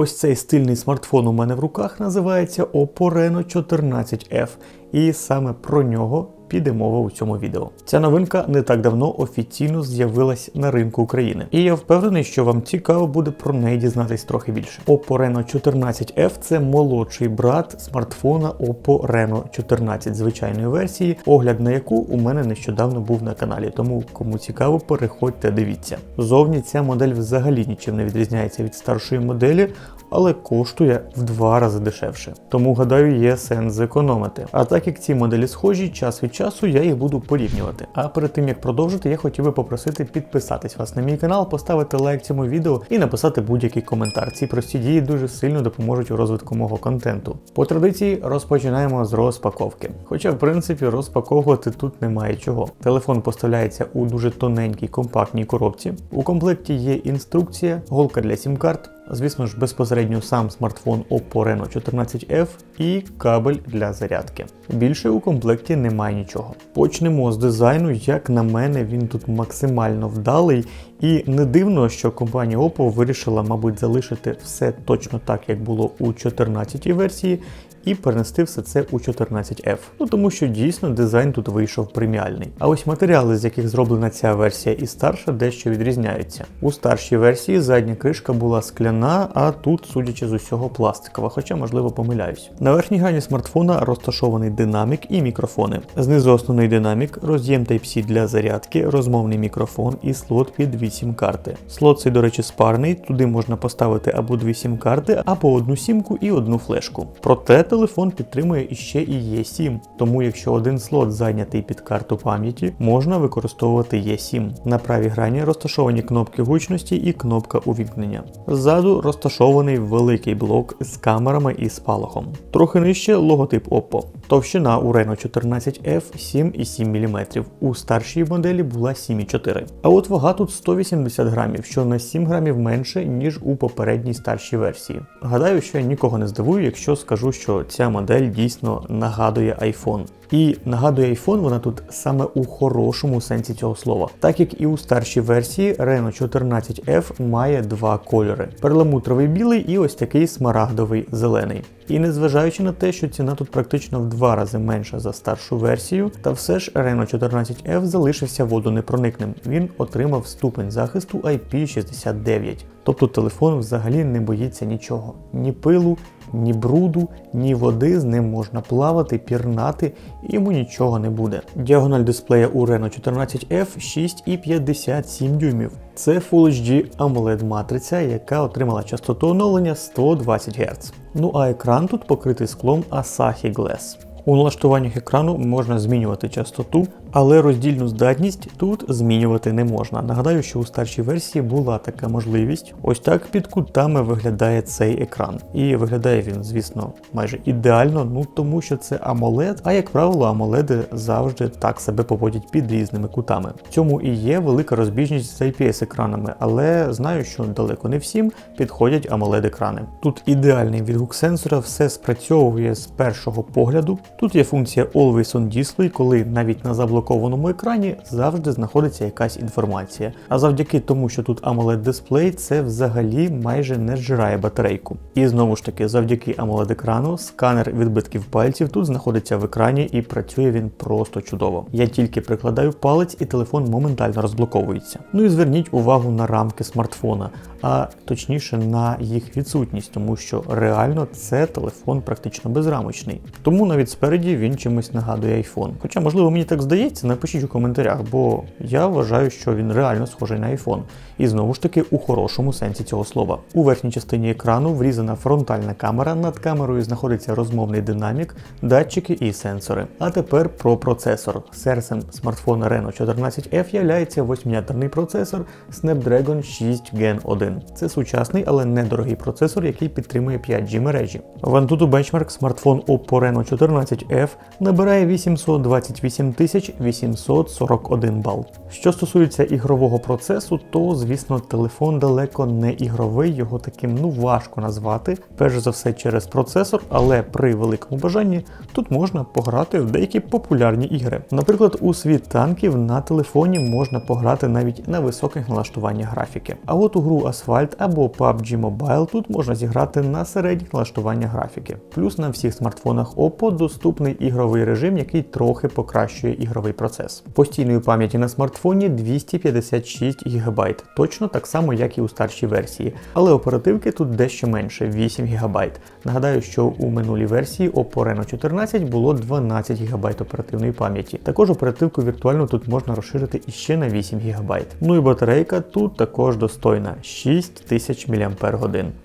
Ось цей стильний смартфон у мене в руках називається Oppo Reno 14F, і саме про нього піде мова у цьому відео. Ця новинка не так давно офіційно з'явилась на ринку України, і я впевнений, що вам цікаво буде про неї дізнатись трохи більше. Oppo Reno 14F це молодший брат смартфона Oppo Reno 14 звичайної версії, огляд на яку у мене нещодавно був на каналі. Тому кому цікаво, переходьте, дивіться. Зовні ця модель взагалі нічим не відрізняється від старшої моделі, але коштує в два рази дешевше. Тому гадаю, є сенс зекономити. А так як ці моделі схожі, час від часу я їх буду порівнювати. А перед тим як продовжити, я хотів би попросити підписатись вас на мій канал, поставити лайк цьому відео і написати будь-який коментар. Ці прості дії дуже сильно допоможуть у розвитку мого контенту. По традиції розпочинаємо з розпаковки. Хоча, в принципі, розпаковувати тут немає чого. Телефон поставляється у дуже тоненькій компактній коробці. У комплекті є інструкція, голка для сім-карт. Звісно ж, безпосередньо сам смартфон Oppo Reno 14F і кабель для зарядки. Більше у комплекті немає нічого. Почнемо з дизайну, як на мене, він тут максимально вдалий, і не дивно, що компанія Oppo вирішила, мабуть, залишити все точно так, як було у 14 версії. І перенести все це у 14F. Ну тому що дійсно дизайн тут вийшов преміальний. А ось матеріали, з яких зроблена ця версія і старша, дещо відрізняються. У старшій версії задня кришка була скляна, а тут, судячи з усього, пластикова, хоча, можливо, помиляюсь. На верхній грані смартфона розташований динамік і мікрофони. Знизу основний динамік, роз'єм Type-C для зарядки, розмовний мікрофон і слот під 2 сім-карти. Слот цей, до речі, спарний, туди можна поставити або дві сім-карти, або одну сімку і одну флешку. Проте телефон підтримує іще і E7, тому якщо один слот зайнятий під карту пам'яті, можна використовувати E7. На правій грані розташовані кнопки гучності і кнопка увімкнення. Ззаду розташований великий блок з камерами і спалахом. Трохи нижче логотип Oppo. Товщина у Reno 14F 7,7 мм, у старшій моделі була 7,4 А от вага тут 180 грамів, що на 7 грамів менше, ніж у попередній старшій версії. Гадаю, що я нікого не здивую, якщо скажу, що ця модель дійсно нагадує iPhone. І нагадує iPhone вона тут саме у хорошому сенсі цього слова, так як і у старшій версії Reno 14F має два кольори: перламутровий білий і ось такий смарагдовий зелений. І незважаючи на те, що ціна тут практично в два рази менша за старшу версію, та все ж Reno 14F залишився водонепроникним. Він отримав ступень захисту IP69. Тобто телефон взагалі не боїться нічого: ні пилу, ні бруду, ні води, з ним можна плавати, пірнати, йому нічого не буде. Діагональ дисплея у Reno 14F 6,57 дюймів. Це Full HD AMOLED матриця, яка отримала частоту оновлення 120 Гц. Ну а екран тут покритий склом Asahi Glass. У налаштуваннях екрану можна змінювати частоту, але роздільну здатність тут змінювати не можна. Нагадаю, що у старшій версії була така можливість. Ось так під кутами виглядає цей екран. І виглядає він, звісно, майже ідеально, ну тому що це AMOLED, а як правило, AMOLED завжди так себе поводять під різними кутами. В цьому і є велика розбіжність з IPS-екранами, але знаю, що далеко не всім підходять AMOLED-екрани. Тут ідеальний відгук сенсора, все спрацьовує з першого погляду. Тут є функція Always on Display, коли навіть на заблокованому екрані завжди знаходиться якась інформація. А завдяки тому, що тут AMOLED дисплей, це взагалі майже не зжирає батарейку. І знову ж таки, завдяки AMOLED екрану, сканер відбитків пальців тут знаходиться в екрані і працює він просто чудово. Я тільки прикладаю палець і телефон моментально розблоковується. Ну і зверніть увагу на рамки смартфона, а точніше на їх відсутність, тому що реально це телефон практично безрамочний. Тому навіть спереді він чимось нагадує iPhone. Хоча, можливо, мені так здається, напишіть у коментарях, бо я вважаю, що він реально схожий на iPhone. І знову ж таки у хорошому сенсі цього слова. У верхній частині екрану врізана фронтальна камера, над камерою знаходиться розмовний динамік, датчики і сенсори. А тепер про процесор. Серцем смартфона Reno 14F являється восьмиядерний процесор Snapdragon 6 Gen 1. Це сучасний, але недорогий процесор, який підтримує 5G мережі. В Antutu Benchmark смартфон Oppo Reno 14F набирає 828 841 бал. Що стосується ігрового процесу, то звісно телефон далеко не ігровий, його таким ну важко назвати. Перш за все через процесор, але при великому бажанні тут можна пограти в деякі популярні ігри. Наприклад, у світ танків на телефоні можна пограти навіть на високих налаштуваннях графіки. А от у гру Asphalt або PUBG Mobile тут можна зіграти на середніх налаштуваннях графіки. Плюс на всіх смартфонах Oppo доступний ігровий режим, який трохи покращує ігровий процес. Постійної пам'яті на смартфоні 256 ГБ, точно так само, як і у старшій версії, але оперативки тут дещо менше 8 ГБ. Нагадаю, що у минулій версії Oppo Reno 14 було 12 ГБ оперативної пам'яті. Також оперативку віртуально тут можна розширити іще на 8 ГБ. Ну і батарейка тут також достойна 6000 мАч.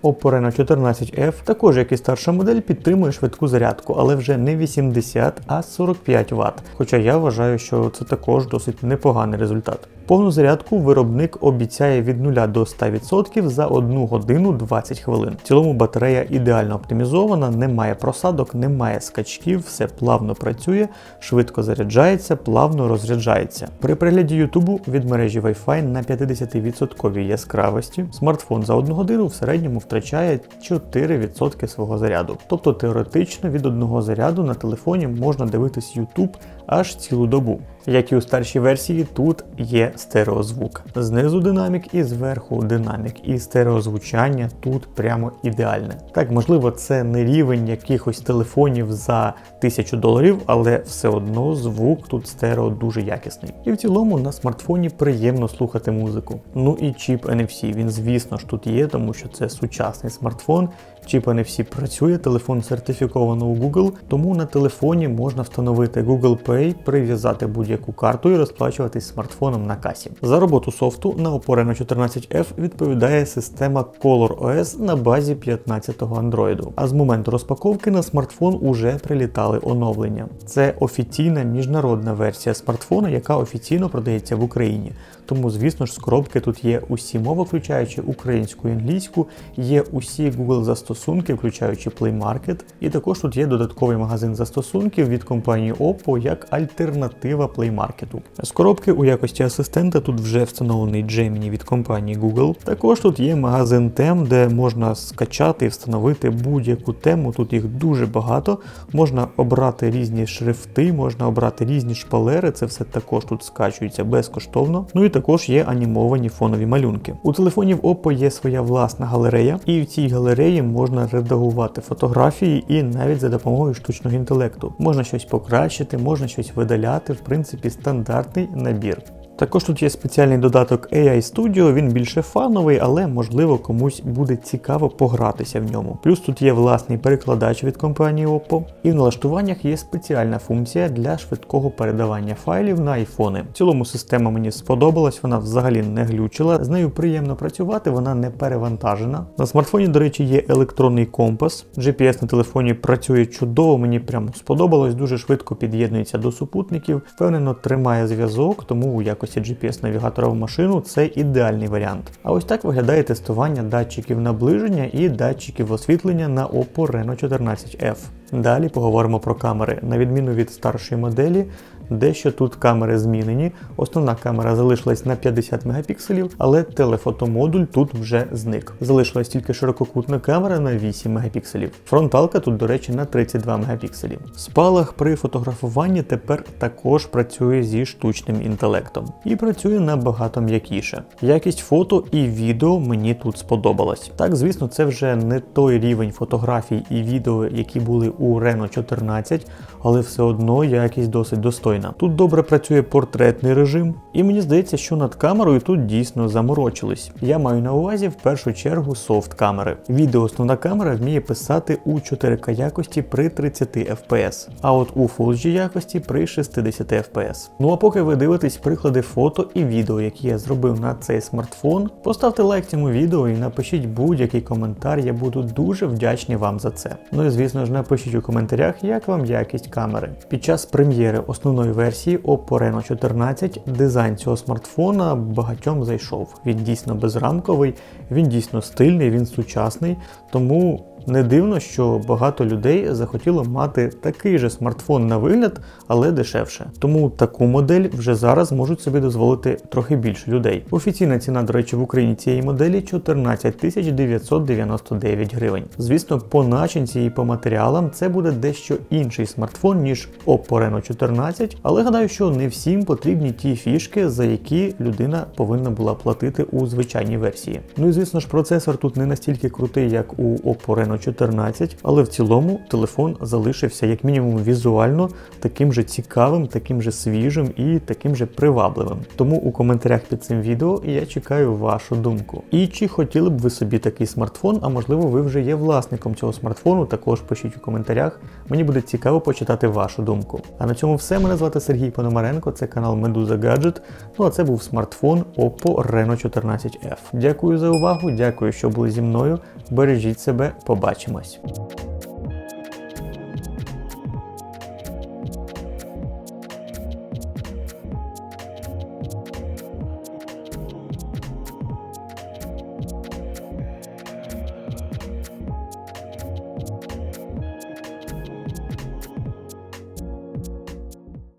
Oppo Reno 14F, також як і старша модель, підтримує швидку зарядку, але вже не 80, а 45 Вт. Хоча я вважаю, що це також досить непоганий результат. Повну зарядку виробник обіцяє від 0 до 100% за 1 годину 20 хвилин. В цілому батарея ідеально оптимізована, немає просадок, немає скачків, все плавно працює, швидко заряджається, плавно розряджається. При перегляді Ютубу від мережі Wi-Fi на 50% яскравості смартфон за 1 годину в середньому втрачає 4% свого заряду. Тобто теоретично від одного заряду на телефоні можна дивитись YouTube аж цілу добу. Як і у старшій версії, тут є стереозвук. Знизу динамік і зверху динамік, і стереозвучання тут прямо ідеальне. Так, можливо, це не рівень якихось телефонів за тисячу доларів, але все одно звук тут стерео дуже якісний. І в цілому на смартфоні приємно слухати музику. Ну і чіп NFC, він, звісно ж, тут є, тому що це сучасний смартфон. Чіп NFC працює, телефон сертифіковано у Google, тому на телефоні можна встановити Google Pay, прив'язати будь-яку карту і розплачуватись смартфоном на касі. За роботу софту на Oppo Reno 14F відповідає система ColorOS на базі 15-го Android. А з моменту розпаковки на смартфон уже прилітали оновлення. Це офіційна міжнародна версія смартфона, яка офіційно продається в Україні. Тому, звісно ж, з коробки тут є усі мови, включаючи українську і англійську, є усі Google застосунки, включаючи Play Market, і також тут є додатковий магазин застосунків від компанії Oppo як альтернатива Play Market. З коробки у якості асистента тут вже встановлений Gemini від компанії Google. Також тут є магазин тем, де можна скачати і встановити будь-яку тему. Тут їх дуже багато. Можна обрати різні шрифти, можна обрати різні шпалери. Це все також тут скачується безкоштовно. Ну і також є анімовані фонові малюнки. У телефонів Oppo є своя власна галерея, і в цій галереї можна редагувати фотографії і навіть за допомогою штучного інтелекту. Можна щось покращити, можна щось видаляти, в принципі, стандартний набір. Також тут є спеціальний додаток AI Studio, він більше фановий, але можливо комусь буде цікаво погратися в ньому. Плюс тут є власний перекладач від компанії Oppo, і в налаштуваннях є спеціальна функція для швидкого передавання файлів на айфони. В цілому система мені сподобалась, вона взагалі не глючила. З нею приємно працювати, вона не перевантажена. На смартфоні, до речі, є електронний компас. GPS на телефоні працює чудово, мені прямо сподобалось, дуже швидко під'єднується до супутників, впевнено тримає зв'язок, тому у якості GPS-навігатора в машину це ідеальний варіант. А ось так виглядає тестування датчиків наближення і датчиків освітлення на Oppo Reno 14F. Далі поговоримо про камери. На відміну від старшої моделі, дещо тут камери змінені. Основна камера залишилась на 50 мегапікселів, але телефотомодуль тут вже зник. Залишилась тільки ширококутна камера на 8 мегапікселів. Фронталка тут, до речі, на 32 мегапікселів. Спалах при фотографуванні тепер також працює зі штучним інтелектом і працює набагато м'якіше. Якість фото і відео мені тут сподобалась. Так, звісно, це вже не той рівень фотографій і відео, які були у Reno 14, але все одно якість досить достойна. Тут добре працює портретний режим, і мені здається, що над камерою тут дійсно заморочились. Я маю на увазі в першу чергу софт камери. Відео основна камера вміє писати у 4К якості при 30 FPS, а от у Full HD якості при 60 FPS. Ну а поки ви дивитесь приклади фото і відео, які я зробив на цей смартфон, поставте лайк цьому відео і напишіть будь-який коментар, я буду дуже вдячний вам за це. Ну і звісно ж напишіть у коментарях, як вам якість камери. Під час прем'єри основної версії Oppo Reno 14 дизайн цього смартфона багатьом зайшов. Він дійсно безрамковий, він дійсно стильний, він сучасний, тому Не дивно, що багато людей захотіло мати такий же смартфон на вигляд, але дешевше. Тому таку модель вже зараз можуть собі дозволити трохи більше людей. Офіційна ціна, до речі, в Україні цієї моделі 14 тисяч 999 гривень. Звісно, по начинці і по матеріалам це буде дещо інший смартфон, ніж Oppo Reno 14, але гадаю, що не всім потрібні ті фішки, за які людина повинна була платити у звичайній версії. Ну і звісно ж, процесор тут не настільки крутий, як у Oppo Reno 14, але в цілому телефон залишився як мінімум візуально таким же цікавим, таким же свіжим і таким же привабливим. Тому у коментарях під цим відео я чекаю вашу думку. І чи хотіли б ви собі такий смартфон, а можливо ви вже є власником цього смартфону, також пишіть у коментарях. Мені буде цікаво почитати вашу думку. А на цьому все. Мене звати Сергій Пономаренко, це канал Медуза Гаджет. Ну а це був смартфон Oppo Reno 14F. Дякую за увагу, дякую, що були зі мною. Бережіть себе, побачимось.